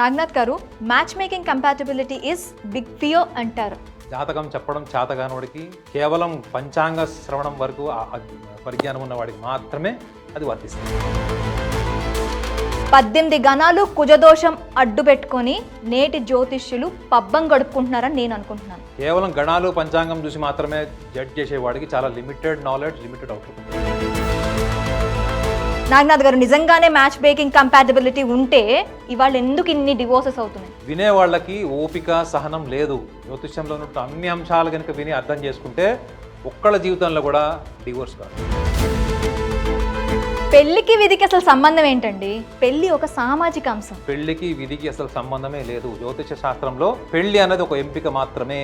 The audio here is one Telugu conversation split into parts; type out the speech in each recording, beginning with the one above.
నాగనాథ్ గారు match making compatibility is big fear అంటారు. జాతకం చెప్పడం చేతగానోడికి కేవలం పంచాంగ శ్రవణం వరకు పరిజ్ఞానం ఉన్న వాడికి మాత్రమే అది వర్తిస్తుంది. పద్దెనిమిది గణాలు కుజదోషం అడ్డు పెట్టుకొని నేటి జ్యోతిష్యులు పబ్బం గడుపుకుంటున్నారని నేను అనుకుంటున్నాను. కేవలం గణాలు పంచాంగం చూసి మాత్రమే జడ్జ్ చేసేవాడికి చాలా లిమిటెడ్ నాలెడ్జ్ లిమిటెడ్ ఉంది నాగనాథ్ గారు నిజంగానే మ్యాచ్ మేకింగ్ కంపాటబిలిటీ ఉంటే ఇవాళ ఎందుకు ఇన్ని డివోర్సెస్ అవుతున్నాయి? వినే వాళ్ళకి ఓపిక సహనం లేదు. జ్యోతిష్యంలో ఉన్న అన్ని అంశాలు కనుక విని అర్థం చేసుకుంటే ఒక్కళ్ళ జీవితంలో కూడా డివోర్స్ కాదు. పెళ్ళికి విధికి అసలు సంబంధం ఏంటండి? పెళ్ళి ఒక సామాజిక అంశం. పెళ్ళికి విధికి అసలు సంబంధమే లేదు. జ్యోతిష శాస్త్రంలో పెళ్ళి అనేది ఒక ఎంపిక మాత్రమే.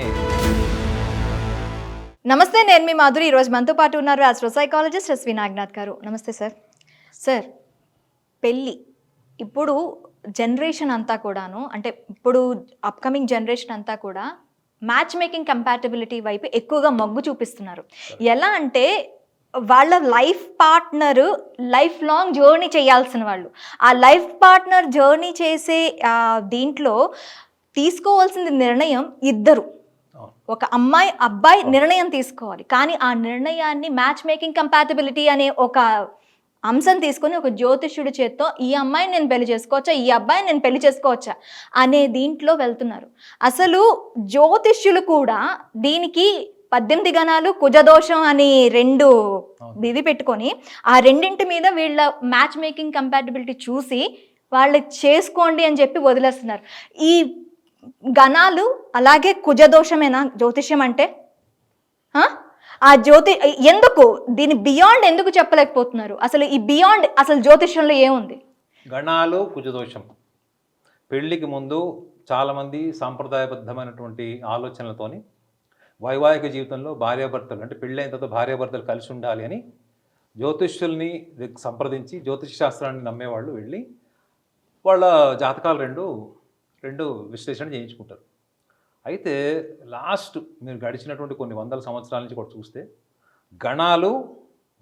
నమస్తే నేను మీ మాధురి. ఈరోజు మనతో పాటు ఉన్నారు ఆస్ట్రో సైకాలజిస్ట్ ఎస్వి నాగనాథ్ గారు. నమస్తే సార్ సార్ పెళ్ళి. ఇప్పుడు జనరేషన్ అంతా కూడాను అంటే ఇప్పుడు అప్కమింగ్ జనరేషన్ అంతా కూడా మ్యాచ్ మేకింగ్ కంపాటబిలిటీ వైపు ఎక్కువగా మొగ్గు చూపిస్తున్నారు. ఎలా అంటే వాళ్ళ life partner life long journey చేయాల్సిన వాళ్ళు. ఆ లైఫ్ పార్ట్నర్ జర్నీ చేసే దీంట్లో తీసుకోవాల్సిన నిర్ణయం ఇద్దరు. ఒక అమ్మాయి అబ్బాయి నిర్ణయం తీసుకోవాలి. కానీ ఆ నిర్ణయాన్ని మ్యాచ్ మేకింగ్ కంపాటబిలిటీ అనే ఒక అంశం తీసుకొని ఒక జ్యోతిష్యుడి చేత్తో ఈ అమ్మాయిని నేను పెళ్ళి చేసుకోవచ్చా? ఈ అబ్బాయిని నేను పెళ్ళి చేసుకోవచ్చా? అనే దీంట్లో వెళ్తున్నారు. అసలు జ్యోతిష్యులు కూడా దీనికి పద్దెనిమిది గణాలు కుజదోషం అని రెండు ఇది పెట్టుకొని ఆ రెండింటి మీద వీళ్ళ మ్యాచ్ మేకింగ్ కంపాటబిలిటీ చూసి వాళ్ళు చేసుకోండి అని చెప్పి వదిలేస్తున్నారు. ఈ గణాలు అలాగే కుజదోషమేనా? జ్యోతిష్యం అంటే? ఆ? జ్యోతి ఎందుకు? దీని బియాండ్ ఎందుకు చెప్పలేకపోతున్నారు? అసలు ఈ బియాండ్ అసలు జ్యోతిష్యంలో ఏముంది? గణాలు కుజదోషం. పెళ్ళికి ముందు చాలామంది సాంప్రదాయబద్ధమైనటువంటి ఆలోచనలతోని వైవాహిక జీవితంలో భార్యాభర్తలు అంటే పెళ్ళైన తర్వాత భార్యాభర్తలు కలిసి ఉండాలి అని జ్యోతిష్యుల్ని సంప్రదించి జ్యోతిష శాస్త్రాన్ని నమ్మేవాళ్ళు వెళ్ళి వాళ్ళ జాతకాలు రెండు రెండు విశ్లేషణ చేయించుకుంటారు. అయితే లాస్ట్ మీరు గడిచినటువంటి కొన్ని వందల సంవత్సరాల నుంచి కూడా చూస్తే గణాలు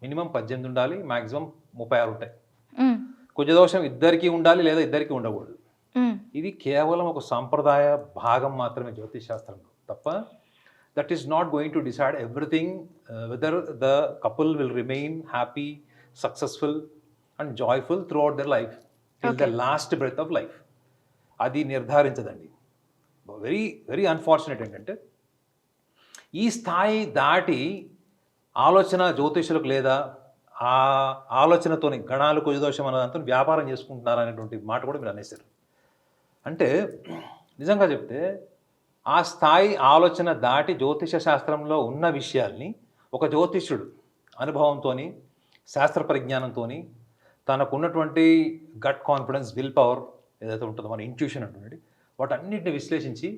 మినిమం పద్దెనిమిది ఉండాలి మ్యాక్సిమం ముప్పై ఆరు ఉంటాయి. ఉమ్, కుజదోషం ఇద్దరికీ ఉండాలి లేదా ఇద్దరికీ ఉండకూడదు. ఇది కేవలం ఒక సాంప్రదాయ భాగం మాత్రమే జ్యోతిష్ శాస్త్రంలో. తప్ప that is not going to decide everything whether the couple will remain happy successful and joyful throughout their life till the last breath of life అది నిర్ధారించదండి. వెరీ వెరీ అన్ఫార్చునేట్ ఏంటంటే ఈ స్థాయి దాటి ఆలోచన జ్యోతిషులకు లేదా ఆ ఆలోచనతోని గణాలు కుజదోషం అన్న వ్యాపారం చేసుకుంటున్నారు అనేటువంటి మాట కూడా మీరు అనేసారు అంటే నిజంగా చెప్తే ఆ స్థాయి ఆలోచన దాటి జ్యోతిష శాస్త్రంలో ఉన్న విషయాల్ని ఒక జ్యోతిష్యుడు అనుభవంతోని శాస్త్ర పరిజ్ఞానంతోని తనకున్నటువంటి గట్ కాన్ఫిడెన్స్ విల్ పవర్ ఏదైతే ఉంటుందో మన ఇంట్యూషన్ అంటుండీ వాటన్నిటిని విశ్లేషించి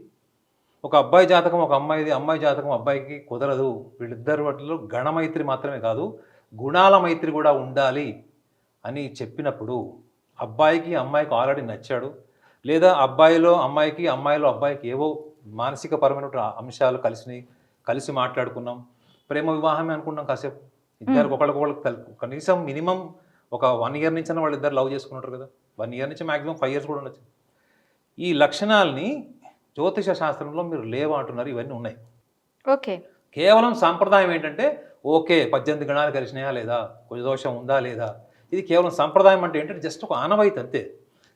ఒక అబ్బాయి జాతకం ఒక అమ్మాయిది అమ్మాయి జాతకం అబ్బాయికి కుదరదు. వీళ్ళిద్దరి వాటిలో గణమైత్రి మాత్రమే కాదు గుణాల మైత్రి కూడా ఉండాలి అని చెప్పినప్పుడు అబ్బాయికి అమ్మాయికి ఆల్రెడీ నచ్చాడు. లేదా అబ్బాయిలో అమ్మాయికి అమ్మాయిలో అబ్బాయికి ఏవో మానసిక పరమైన అంశాలు కలిసినాయి కలిసి మాట్లాడుకున్నాం. ప్రేమ వివాహమే అనుకున్నాం కాసేపు. ఇద్దరికి ఒకళ్ళకొకళ్ళు కల్ కనీసం మినిమం ఒక వన్ ఇయర్ నుంచి వాళ్ళు ఇద్దరు లవ్ చేసుకుంటారు కదా. వన్ ఇయర్ నుంచి మాక్సిమం ఫైవ్ ఇయర్స్ కూడా ఉండొచ్చు. ఈ లక్షణాలని జ్యోతిష శాస్త్రంలో మీరు లేవు అంటున్నారు ఇవన్నీ ఉన్నాయి. ఓకే. కేవలం సాంప్రదాయం ఏంటంటే ఓకే పద్దెనిమిది గణాలు కలిసినాయా లేదా కుజదోషం ఉందా లేదా ఇది కేవలం సంప్రదాయం అంటే ఏంటంటే జస్ట్ ఒక ఆనవాయితీ అంతే.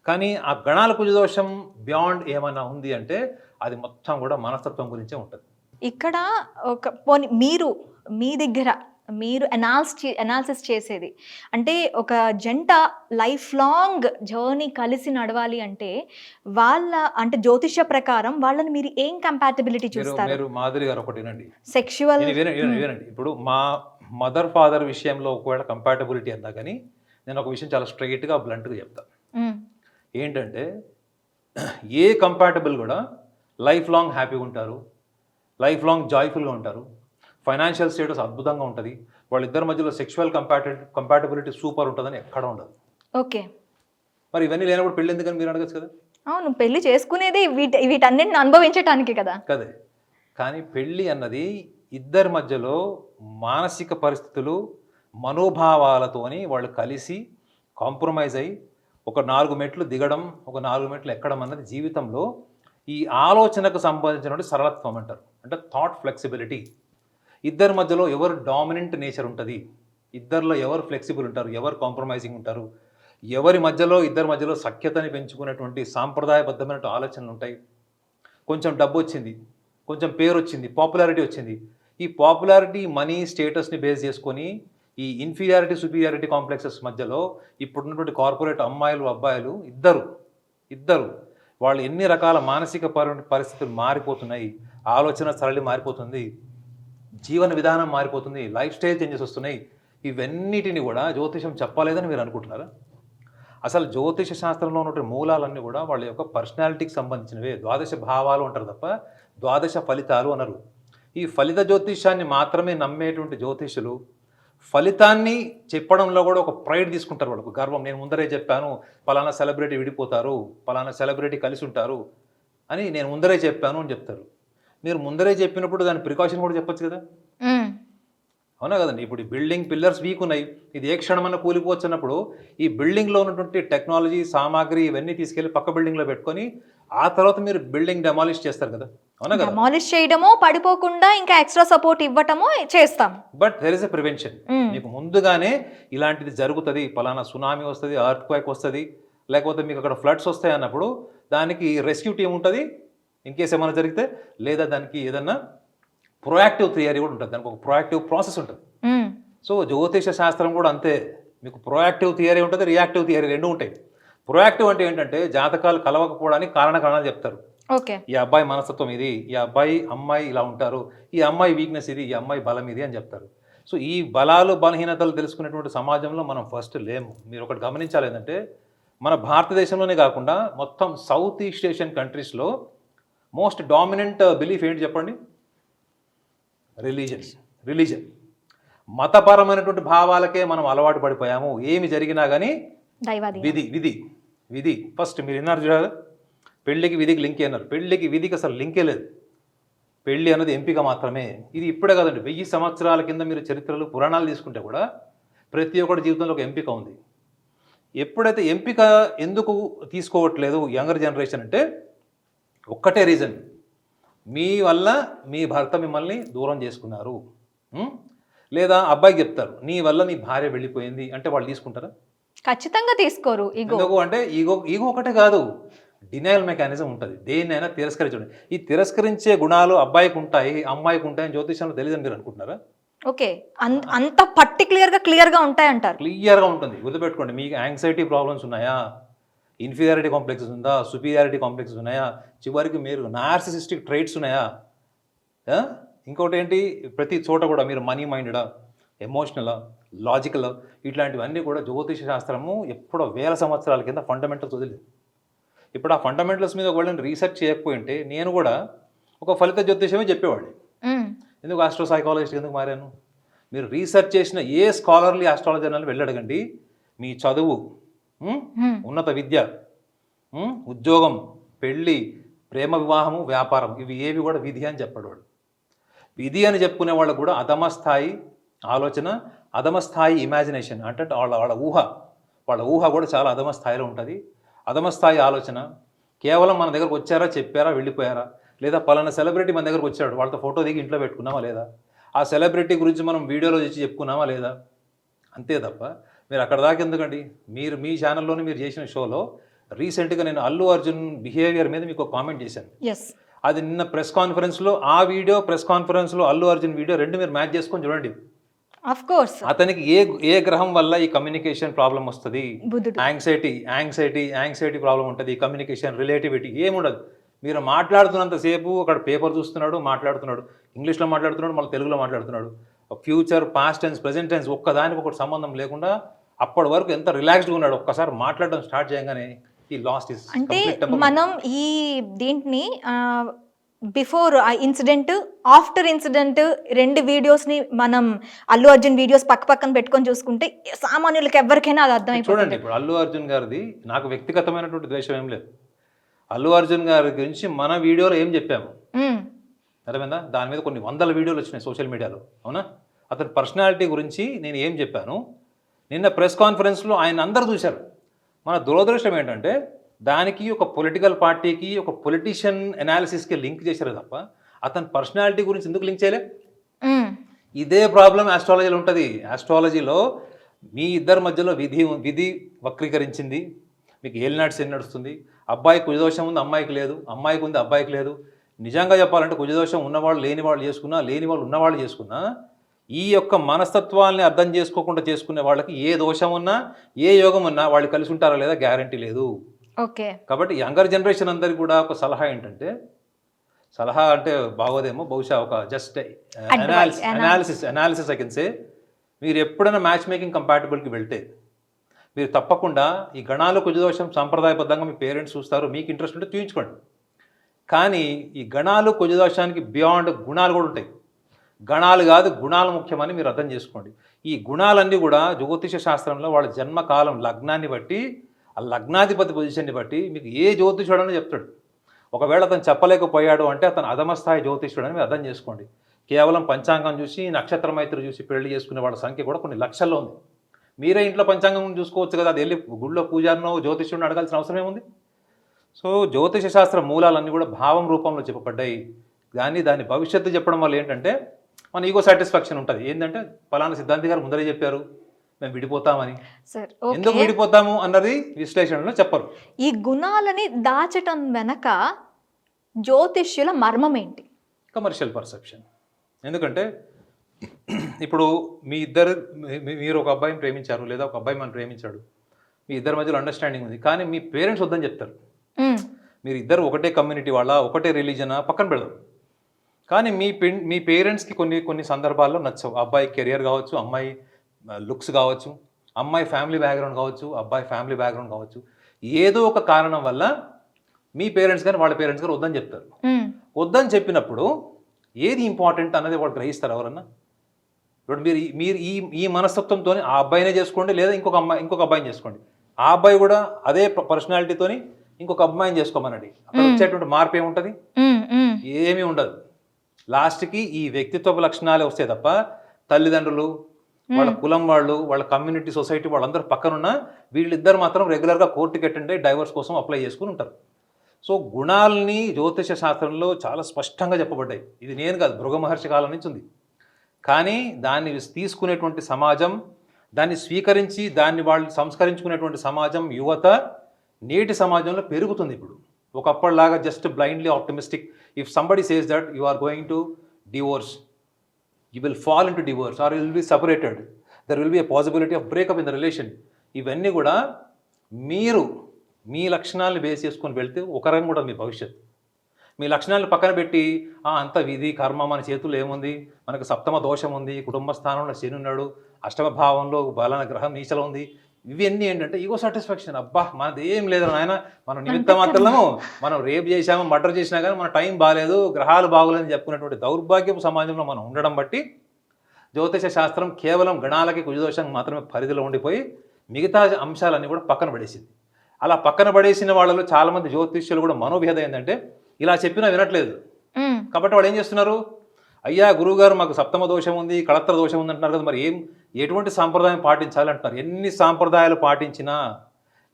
కానీ ఆ గణాల కుజదోషం బియాండ్ ఏమైనా ఉంది అంటే అది మొత్తం కూడా మనస్తత్వం గురించే ఉంటుంది. ఇక్కడ ఒక పోనీ మీరు మీ దగ్గర మీరు అనాల్స్ అనాలిసిస్ చేసేది. అంటే ఒక జంట లైఫ్ లాంగ్ జర్నీ కలిసి నడవాలి అంటే వాళ్ళ అంటే జ్యోతిష ప్రకారం వాళ్ళని మీరు ఏం కంపాటబిలిటీ చూస్తారు? మీరు మాదిరి గారు ఒకటి వినండి. సెక్షువల్ వినండి ఇప్పుడు మా మదర్ ఫాదర్ విషయంలో ఒకవేళ కంపాటబిలిటీ అన్నా కానీ నేను ఒక విషయం చాలా స్ట్రైట్గా బ్లంట్గా చెప్తాను ఏంటంటే ఏ కంపాటబుల్ కూడా లైఫ్ లాంగ్ హ్యాపీగా ఉంటారు. లైఫ్ లాంగ్ జాయ్ఫుల్గా ఉంటారు. ఫైనాన్షియల్ స్టేటస్ అద్భుతంగా ఉంటుంది. వాళ్ళిద్దరి మధ్యలో సెక్షువల్ కంపాటి కంపాటబిలిటీ సూపర్ ఉంటుందని ఎక్కడ ఉండదు. ఓకే. మరి ఇవన్నీ లేనప్పుడు పెళ్ళి ఎందుకని మీరు అడగచ్చు కదా? అవును పెళ్ళి చేసుకునేది వీటి వీటన్నిటిని అనుభవించటానికి కదా. కదే. కానీ పెళ్ళి అన్నది ఇద్దరి మధ్యలో మానసిక పరిస్థితులు మనోభావాలతోని వాళ్ళు కలిసి కాంప్రమైజ్ అయ్యి ఒక నాలుగు మెట్లు దిగడం ఒక నాలుగు మెట్లు ఎక్కడం అన్నది జీవితంలో ఈ ఆలోచనకు సంబంధించినటువంటి సరళత్వం అంటారు. అంటే థాట్ ఫ్లెక్సిబిలిటీ ఇద్దరి మధ్యలో ఎవరు డామినెంట్ నేచర్ ఉంటుంది? ఇద్దరిలో ఎవరు ఫ్లెక్సిబుల్ ఉంటారు? ఎవరు కాంప్రమైజింగ్ ఉంటారు? ఎవరి మధ్యలో ఇద్దరి మధ్యలో సఖ్యతని పెంచుకునేటువంటి సాంప్రదాయబద్ధమైన ఆలోచనలు ఉంటాయి. కొంచెం డబ్బు వచ్చింది కొంచెం పేరు వచ్చింది పాపులారిటీ వచ్చింది. ఈ పాపులారిటీ మనీ స్టేటస్ని బేస్ చేసుకొని ఈ ఇన్ఫీరియారిటీ సుపీరియారిటీ కాంప్లెక్సెస్ మధ్యలో ఇప్పుడున్నటువంటి కార్పొరేట్ అమ్మాయిలు అబ్బాయిలు ఇద్దరు ఇద్దరు. వాళ్ళు ఎన్ని రకాల మానసిక పరి పరిస్థితులు మారిపోతున్నాయి? ఆలోచన సరళి మారిపోతుంది. జీవన విధానం మారిపోతుంది లైఫ్ స్టైల్ చేంజెస్ వస్తున్నాయి. ఇవన్నిటిని కూడా జ్యోతిషం చెప్పలేదని మీరు అనుకుంటున్నారా? అసలు జ్యోతిష శాస్త్రంలో ఉన్నటువంటి మూలాలన్నీ కూడా వాళ్ళ యొక్క పర్సనాలిటీకి సంబంధించినవే. ద్వాదశ భావాలు అంటారు తప్ప ద్వాదశ ఫలితాలు అనరు. ఈ ఫలిత జ్యోతిష్యాన్ని మాత్రమే నమ్మేటువంటి జ్యోతిషులు ఫలితాన్ని చెప్పడంలో కూడా ఒక ప్రైడ్ తీసుకుంటారు వాళ్ళకు. గర్వం నేను ముందరే చెప్పాను పలానా సెలబ్రిటీ విడిపోతారు పలానా సెలబ్రిటీ కలిసి ఉంటారు అని నేను ముందరే చెప్పాను అని చెప్తారు. మీరు ముందరే చెప్పినప్పుడు దాని ప్రికాషన్ కూడా చెప్పొచ్చు కదా. అవునా కదండి? ఇప్పుడు ఈ బిల్డింగ్ పిల్లర్స్ వీక్ ఉన్నాయి. ఇది ఏ క్షణమన్నా కూలిపోవచ్చు అన్నప్పుడు ఈ బిల్డింగ్లో ఉన్నటువంటి టెక్నాలజీ సామాగ్రి ఇవన్నీ తీసుకెళ్ళి పక్క బిల్డింగ్లో పెట్టుకొని ఆ తర్వాత మీరు బిల్డింగ్ డెమాలిష్ చేస్తారు కదా? అవునా కదా? డెమాలిష్ చేయడమో పడిపోకుండా ఇంకా ఎక్స్ట్రా సపోర్ట్ ఇవ్వటమో చేస్తాం. But there is a prevention. మీకు ముందుగానే ఇలాంటిది జరుగుతుంది. పలానా సునామీ వస్తుంది అర్త్ క్వైక్ వస్తుంది లేకపోతే మీకు అక్కడ ఫ్లడ్స్ వస్తాయి అన్నప్పుడు దానికి రెస్క్యూ టీం ఉంటుంది. ఇన్ కేస్ ఏమైనా జరిగితే లేదా దానికి ఏదన్నా ప్రొయాక్టివ్ థియరీ కూడా ఉంటుంది. దానికి ఒక ప్రొయాక్టివ్ ప్రాసెస్ ఉంటుంది. సో జ్యోతిష శాస్త్రం కూడా అంతే. మీకు ప్రొయాక్టివ్ థియరీ ఉంటుంది రియాక్టివ్ థియరీ రెండు ఉంటాయి. ప్రొయాక్టివ్ అంటే ఏంటంటే జాతకాలు కలవకపోవడానికి కారణ కారణాలు చెప్తారు. ఓకే ఈ అబ్బాయి మనస్తత్వం ఇది ఈ అబ్బాయి అమ్మాయి ఇలా ఉంటారు ఈ అమ్మాయి వీక్నెస్ ఇది ఈ అమ్మాయి బలం ఇది అని చెప్తారు. సో ఈ బలాలు బలహీనతలు తెలుసుకునేటువంటి సమాజంలో మనం ఫస్ట్ లేము. మీరు ఒకటి గమనించాలి ఏంటంటే మన భారతదేశంలోనే కాకుండా మొత్తం సౌత్ ఈస్ట్ ఏషియన్ కంట్రీస్లో మోస్ట్ డామినెంట్ బిలీఫ్ ఏంటి చెప్పండి? రిలీజన్. రిలీజన్. మతపరమైనటువంటి భావాలకే మనం అలవాటు పడిపోయాము. ఏమి జరిగినా కానీ విధి విధి విధి. ఫస్ట్ మీరు విన్నారు చూడాలి. పెళ్ళికి విధికి లింక్ అన్నారు. పెళ్ళికి విధికి అసలు లింకే లేదు. పెళ్ళి అన్నది ఎంపిక మాత్రమే. ఇది ఇప్పుడే కదండి. వెయ్యి సంవత్సరాల కింద మీరు చరిత్రలు పురాణాలు తీసుకుంటే కూడా ప్రతి ఒక్కటి జీవితంలో ఒక ఎంపిక ఉంది. ఎప్పుడైతే ఎంపిక ఎందుకు తీసుకోవట్లేదు యంగర్ జనరేషన్ అంటే ఒక్కటే రీజన్. మీ వల్ల మీ భర్త మిమ్మల్ని దూరం చేసుకున్నారు? లేదా అబ్బాయికి చెప్తారు నీ వల్ల నీ భార్య వెళ్ళిపోయింది. అంటే వాళ్ళు తీసుకుంటారా? ఖచ్చితంగా తీసుకోరు ఎందుకు అంటే ఈగో ఈగో ఒకటే కాదు. డినయల్ మెకానిజం ఉంటుంది. దేన్నైనా తిరస్కరించడం. ఈ తిరస్కరించే గుణాలు అబ్బాయికి ఉంటాయి అమ్మాయికి ఉంటాయని జ్యోతిషంలో తెలియదని మీరు అనుకుంటున్నారా? ఓకే. అంత పర్టికులర్గా క్లియర్గా ఉంటాయి అంటారు క్లియర్గా ఉంటుంది. గుర్తుపెట్టుకోండి మీకు యాంగ్జైటీ ప్రాబ్లమ్స్ ఉన్నాయా? ఇన్ఫీరియారిటీ కాంప్లెక్సెస్ ఉందా? సుపీరియారిటీ కాంప్లెక్సెస్ ఉన్నాయా? చివరికి మీరు నార్సిసిస్టిక్ ట్రైట్స్ ఉన్నాయా? ఇంకోటి ఏంటి ప్రతి చోట కూడా మీరు మనీ మైండెడా? ఎమోషనలా? లాజికల్? ఇట్లాంటివన్నీ కూడా జ్యోతిష శాస్త్రము ఎప్పుడో వేల సంవత్సరాల కింద ఫండమెంటల్స్ వదిలేదు. ఇప్పుడు ఆ ఫండమెంటల్స్ మీద ఒకళ్ళని రీసెర్చ్ చేయకపోయింటే నేను కూడా ఒక ఫలిత జ్యోతిషమే చెప్పేవాడిని. ఎందుకు ఆస్ట్రో సైకాలజిస్ట్ ఎందుకు మారాను? మీరు రీసెర్చ్ చేసిన ఏ స్కాలర్లీ ఆస్ట్రాలజీ అని వెళ్ళడగండి? మీ చదువు. ఉన్నత విద్య? ఉద్యోగం పెళ్ళి ప్రేమ వివాహము వ్యాపారం ఇవి ఏవి కూడా విధి అని చెప్పాడు వాడు. విధి అని చెప్పుకునే వాళ్ళకు కూడా అధమ స్థాయి ఆలోచన అధమ స్థాయి ఇమాజినేషన్ అంటే వాళ్ళ వాళ్ళ ఊహ. వాళ్ళ ఊహ కూడా చాలా అధమ స్థాయిలో ఉంటుంది. అధమ స్థాయి ఆలోచన కేవలం మన దగ్గరకు వచ్చారా చెప్పారా వెళ్ళిపోయారా? లేదా పలానా సెలబ్రిటీ మన దగ్గరకు వచ్చాడు వాళ్ళతో ఫోటో దిగి ఇంట్లో పెట్టుకున్నామా లేదా? ఆ సెలబ్రిటీ గురించి మనం వీడియోలో తెచ్చి చెప్పుకున్నామా లేదా? అంతే తప్ప మీరు అక్కడ దాకా ఎందుకండి? మీరు మీ ఛానల్లోనే మీరు చేసిన షోలో రీసెంట్గా నేను అల్లు అర్జున్ బిహేవియర్ మీద మీకు కామెంట్ చేశాను. అది నిన్న ప్రెస్ కాన్ఫరెన్స్లో ఆ వీడియో ప్రెస్ కాన్ఫరెన్స్లో అల్లు అర్జున్ వీడియో రెండు మీరు మ్యాచ్ చేసుకొని చూడండి. కోర్స్ అతనికి ఏ ఏ గ్రహం వల్ల ఈ కమ్యూనికేషన్ ప్రాబ్లం వస్తుంది? యాంగ్జైటీ యాంగ్జైటీ యాంగ్జైటీ ప్రాబ్లం ఉంటుంది. కమ్యూనికేషన్ రిలేటివిటీ ఏముండదు. మీరు మాట్లాడుతున్నంతసేపు అక్కడ పేపర్ చూస్తున్నాడు మాట్లాడుతున్నాడు. ఇంగ్లీష్లో మాట్లాడుతున్నాడు మళ్ళీ తెలుగులో మాట్లాడుతున్నాడు. Future past tense present tense ఒక్కదానికి ఒకటి సంబంధం లేకుండా అప్పటి వరకు ఎంత రిలాక్స్డ్గా ఉన్నాడు. ఒక్కసారి మాట్లాడడం స్టార్ట్ చేయగానే ఈ లాస్ట్ ఇస్ అంటే మనం ఈ దీంట్ని బిఫోర్ ఆ ఇన్సిడెంట్ ఆఫ్టర్ ఇన్సిడెంట్ రెండు వీడియోస్ని మనం అల్లు అర్జున్ వీడియోస్ పక్క పక్కన పెట్టుకొని చూసుకుంటే సామాన్యులకి ఎవరికైనా అది చూడండి అర్థమైపోతుంది ఇప్పుడు అల్లు అర్జున్ గారిది నాకు వ్యక్తిగతమైనటువంటి ద్వేషం ఏం లేదు. అల్లు అర్జున్ గారి గురించి మన వీడియోలో ఏం చెప్పాము. అర్థమైందా? దాని మీద కొన్ని వందల వీడియోలు వచ్చినాయి సోషల్ మీడియాలో. అవునా? అతని పర్సనాలిటీ గురించి నేను ఏం చెప్పాను? నిన్న ప్రెస్ కాన్ఫరెన్స్లో ఆయన అందరూ చూశారు. మన దురదృష్టం ఏంటంటే దానికి ఒక పొలిటికల్ పార్టీకి ఒక పొలిటీషియన్ అనాలిసిస్కి లింక్ చేశారు తప్ప అతని పర్సనాలిటీ గురించి ఎందుకు లింక్ చేయలే. ఇదే ప్రాబ్లం ఆస్ట్రాలజీలో ఉంటుంది. ఆస్ట్రాలజీలో మీ ఇద్దరి మధ్యలో విధి విధి వక్రీకరించింది. మీకు ఏలినాటి శని నడుస్తుంది. అబ్బాయికి కుజదోషం ఉంది అమ్మాయికి లేదు. అమ్మాయికి ఉంది అబ్బాయికి లేదు. నిజంగా చెప్పాలంటే కుజదోషం ఉన్నవాళ్ళు లేని వాళ్ళు చేసుకున్నా లేని వాళ్ళు ఉన్నవాళ్ళు చేసుకున్నా ఈ యొక్క మనస్తత్వాల్ని అర్థం చేసుకోకుండా చేసుకునే వాళ్ళకి ఏ దోషం ఉన్నా ఏ యోగం ఉన్నా వాళ్ళు కలిసి ఉంటారా లేదా గ్యారంటీ లేదు. ఓకే. కాబట్టి యంగర్ జనరేషన్ అందరికి కూడా ఒక సలహా ఏంటంటే సలహా అంటే బాగోదేమో బహుశా ఒక just analysis analysis I can say మీరు ఎప్పుడైనా మ్యాచ్ మేకింగ్ కంపాటబుల్కి వెళ్తే మీరు తప్పకుండా ఈ గణాలు కుజదోషం సాంప్రదాయబద్ధంగా మీ పేరెంట్స్ చూస్తారు మీకు ఇంట్రెస్ట్ ఉంటే చూయించుకోండి. కానీ ఈ గణాలు కుజదోషానికి బియాండ్ గుణాలు కూడా ఉంటాయి. గణాలు కాదు గుణాలు ముఖ్యమని మీరు అర్థం చేసుకోండి. ఈ గుణాలన్నీ కూడా జ్యోతిష శాస్త్రంలో వాళ్ళ జన్మకాలం లగ్నాన్ని బట్టి ఆ లగ్నాధిపతి పొజిషన్ని బట్టి మీకు ఏ జ్యోతిషుడు అని చెప్తాడు. ఒకవేళ అతను చెప్పలేకపోయాడు అంటే అతను అధమస్థాయి జ్యోతిష్యుడు అని మీరు అర్థం చేసుకోండి. కేవలం పంచాంగం చూసి నక్షత్ర మైత్రి చూసి పెళ్ళి చేసుకునే వాళ్ళ సంఖ్య కూడా కొన్ని లక్షల్లో ఉంది. మీరే ఇంట్లో పంచాంగం చూసుకోవచ్చు కదా అది వెళ్ళి గుళ్ళో పూజారినో జ్యోతిష్యుడిని అడగాల్సిన అవసరం ఏముంది? సో జ్యోతిష శాస్త్ర మూలాలన్నీ కూడా భావం రూపంలో చెప్పబడ్డాయి. కానీ దాని భవిష్యత్తు చెప్పడం వల్ల ఏంటంటే మన ఈగో సాటిస్ఫాక్షన్ ఉంటుంది. ఏంటంటే ఫలానా సిద్ధాంతి గారు ముందరే చెప్పారు మేము విడిపోతామని. సార్ ఎందుకు విడిపోతాము అన్నది విశ్లేషణలో చెప్పరు. ఈ గుణాలని దాచటం వెనక జ్యోతిష్యుల మర్మం ఏంటి? కమర్షియల్ పర్సెప్షన్ ఎందుకంటే ఇప్పుడు మీ ఇద్దరు మీరు ఒక అబ్బాయిని ప్రేమించారు లేదా ఒక అబ్బాయి మనం ప్రేమించాడు. మీ ఇద్దరి మధ్యలో అండర్స్టాండింగ్ ఉంది. కానీ మీ పేరెంట్స్ వద్దని చెప్తారు. మీరు ఇద్దరు ఒకటే కమ్యూనిటీ వాళ్ళ ఒకటే రిలీజనా పక్కన పెడదాం కానీ మీ మీ పేరెంట్స్కి కొన్ని కొన్ని సందర్భాల్లో నచ్చవు. అబ్బాయి కెరియర్ కావచ్చు అమ్మాయి లుక్స్ కావచ్చు అమ్మాయి ఫ్యామిలీ బ్యాక్గ్రౌండ్ కావచ్చు అబ్బాయి ఫ్యామిలీ బ్యాక్గ్రౌండ్ కావచ్చు. ఏదో ఒక కారణం వల్ల మీ పేరెంట్స్ కానీ వాళ్ళ పేరెంట్స్ కానీ వద్దని చెప్తారు. వద్దని చెప్పినప్పుడు ఏది ఇంపార్టెంట్ అన్నది వాళ్ళు గ్రహిస్తారు ఎవరన్నా? ఇప్పుడు మీరు ఈ- మీరు ఈ ఈ మనస్తత్వంతో ఆ అబ్బాయినే చేసుకోండి లేదా ఇంకొక అమ్మాయి ఇంకొక అబ్బాయిని చేసుకోండి. ఆ అబ్బాయి కూడా అదే పర్సనాలిటీతోని ఇంకొక అమ్మాయిని చేసుకోమనండి. అక్కడ వచ్చేటువంటి మార్పు ఏముంటుంది. ఏమీ ఉండదు. లాస్ట్కి ఈ వ్యక్తిత్వ లక్షణాలే వస్తాయి తప్ప తల్లిదండ్రులు వాళ్ళ కులం వాళ్ళు వాళ్ళ కమ్యూనిటీ సొసైటీ వాళ్ళందరూ పక్కనున్న వీళ్ళిద్దరు మాత్రం రెగ్యులర్గా కోర్టుకి అటెండ్ అయ్యి డైవర్స్ కోసం అప్లై చేసుకుని ఉంటారు. సో గుణాలని జ్యోతిష శాస్త్రంలో చాలా స్పష్టంగా చెప్పబడ్డాయి. ఇది నేను కాదు భృగ మహర్షి కాలం నుంచి ఉంది. కానీ దాన్ని తీసుకునేటువంటి సమాజం దాన్ని స్వీకరించి దాన్ని వాళ్ళు సంస్కరించుకునేటువంటి సమాజం యువత నేటి సమాజంలో పెరుగుతుంది ఇప్పుడు. ఒకప్పటిలాగా just blindly optimistic if somebody says that you are going to divorce you will fall into divorce or will be separated there will be a possibility of breakup in the relation ఇవన్నీ కూడా మీరు మీ లక్షణాలను బేస్ చేసుకొని వెళ్తే ఒక రంగు కూడా మీ భవిష్యత్. మీ లక్షణాలను పక్కన పెట్టి "ఆ, అంత విధి కర్మ మన చేతుల్లో ఏముంది? మనకు సప్తమ దోషం ఉంది కుటుంబ స్థానంలో శని ఉన్నాడు అష్టమ భావంలో బలన గ్రహం నీచలో ఉంది ఇవన్నీ ఏంటంటే ఈగో సాటిస్ఫాక్షన్ అబ్బా మనది ఏం లేదు నాయన. మనం నిమిత్త మాత్రము మనం రేపు చేసాము మర్డర్ చేసినా కానీ మన టైం బాగాలేదు గ్రహాలు బాగోలేదని చెప్పుకునేటువంటి దౌర్భాగ్యపు సమాజంలో మనం ఉండడం బట్టి జ్యోతిష శాస్త్రం కేవలం గణాలకి కుజదోషం మాత్రమే పరిధిలో ఉండిపోయి మిగతా అంశాలన్నీ కూడా పక్కన పడేసింది. అలా పక్కన పడేసిన వాళ్ళలో చాలామంది జ్యోతిష్యులు కూడా మనోభేదం ఏంటంటే ఇలా చెప్పినా వినట్లేదు. కాబట్టి వాళ్ళు ఏం చేస్తున్నారు? అయ్యా గురువుగారు మాకు సప్తమ దోషం ఉంది కళత్ర దోషం ఉంది అంటున్నారు కదా మరి ఏం ఎటువంటి సాంప్రదాయం పాటించాలి అంటున్నారు? ఎన్ని సాంప్రదాయాలు పాటించినా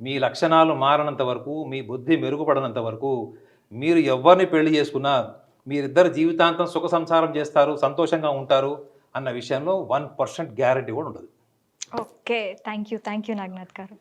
మీ లక్షణాలు మారనంత వరకు మీ బుద్ధి మెరుగుపడనంత వరకు మీరు ఎవరిని పెళ్ళి చేసుకున్నా మీరిద్దరు జీవితాంతం సుఖ సంసారం చేస్తారు సంతోషంగా ఉంటారు అన్న విషయంలో వన్ పర్సెంట్ గ్యారంటీ కూడా ఉండదు. Okay. Thank you thank you Naganath గారు.